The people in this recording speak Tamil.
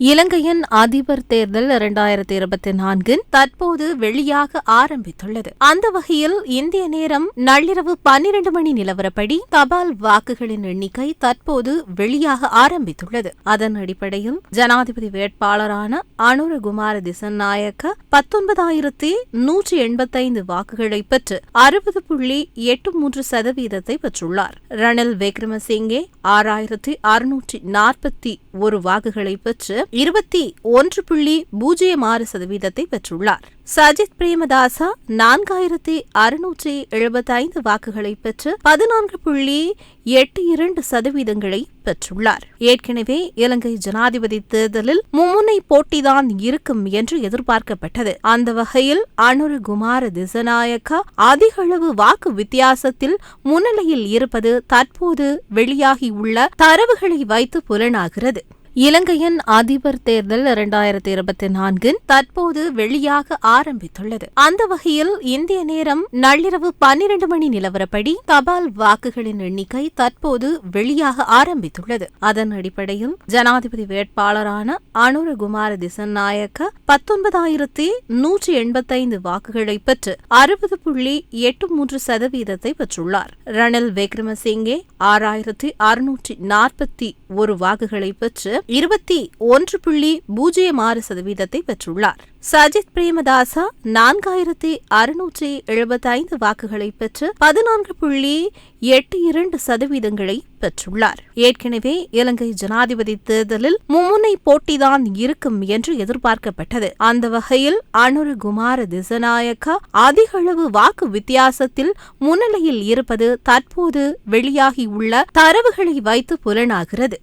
இலங்கையின் அதிபர் தேர்தல் இரண்டாயிரத்தி இருபத்தி நான்கின் தற்போது வெளியாக ஆரம்பித்துள்ளது. அந்த வகையில் இந்திய நேரம் நள்ளிரவு பன்னிரண்டு மணி நிலவரப்படி தபால் வாக்குகளின் எண்ணிக்கை தற்போது வெளியாக ஆரம்பித்துள்ளது. அதன் அடிப்படையில் ஜனாதிபதி வேட்பாளரான அனுரகுமார திசநாயக்க பத்தொன்பதாயிரத்தி நூற்றி எண்பத்தைந்து வாக்குகளை பெற்று அறுபது புள்ளி எட்டு மூன்று சதவீதத்தை பெற்றுள்ளார். ரணில் விக்ரமசிங்கே ஆறாயிரத்தி அறுநூற்றி நாற்பத்தி ஒரு வாக்குகளை பெற்று இருபத்தி ஒன்று புள்ளி பூஜ்ஜியம் ஆறு சதவீதத்தை பெற்றுள்ளார். சஜித் பிரேமதாசா நான்காயிரத்தி அறுநூற்றி எழுபத்தைந்து வாக்குகளை பெற்று பதினான்கு புள்ளி எட்டு இரண்டு சதவீதங்களை பெற்றுள்ளார். ஏற்கனவே இலங்கை ஜனாதிபதி தேர்தலில் மும்முனை போட்டிதான் இருக்கும் என்று எதிர்பார்க்கப்பட்டது. அந்த வகையில் அனுரகுமார திசநாயக்கா அதிக அளவு வாக்கு வித்தியாசத்தில் முன்னிலையில் இருப்பது தற்போது வெளியாகியுள்ள தரவுகளை வைத்து புலனாகிறது. இலங்கையின் அதிபர் தேர்தல் இரண்டாயிரத்தி இருபத்தி நான்கின் தற்போது வெளியாக ஆரம்பித்துள்ளது. அந்த வகையில் இந்திய நேரம் நள்ளிரவு பன்னிரண்டு மணி நிலவரப்படி தபால் வாக்குகளின் எண்ணிக்கை தற்போது வெளியாக ஆரம்பித்துள்ளது. அதன் அடிப்படையில் ஜனாதிபதி வேட்பாளரான அனுரகுமார திசநாயக்க பத்தொன்பதாயிரத்தி நூற்றி எண்பத்தைந்து வாக்குகளை பெற்று அறுபது புள்ளி எட்டு மூன்று சதவீதத்தை பெற்றுள்ளார். ரணில் விக்ரமசிங்கே ஆறாயிரத்தி அறுநூற்றி நாற்பத்தி ஒரு வாக்குகளை பெற்று இருபத்தி ஒன்று புள்ளி பூஜ்ஜியம் ஆறு சதவீதத்தை பெற்றுள்ளார். சஜித் பிரேமதாசா நான்காயிரத்தி அறுநூற்றி எழுபத்தைந்து வாக்குகளை பெற்று பதினான்கு புள்ளி எட்டு இரண்டு சதவீதங்களை பெற்றுள்ளார். ஏற்கனவே இலங்கை ஜனாதிபதி தேர்தலில் மும்முனை போட்டிதான் இருக்கும் என்று எதிர்பார்க்கப்பட்டது. அந்த வகையில் அனுரகுமார திசநாயக்கா அதிக அளவு வாக்கு வித்தியாசத்தில் முன்னிலையில் இருப்பது தற்போது வெளியாகியுள்ள தரவுகளை வைத்து புலனாகிறது.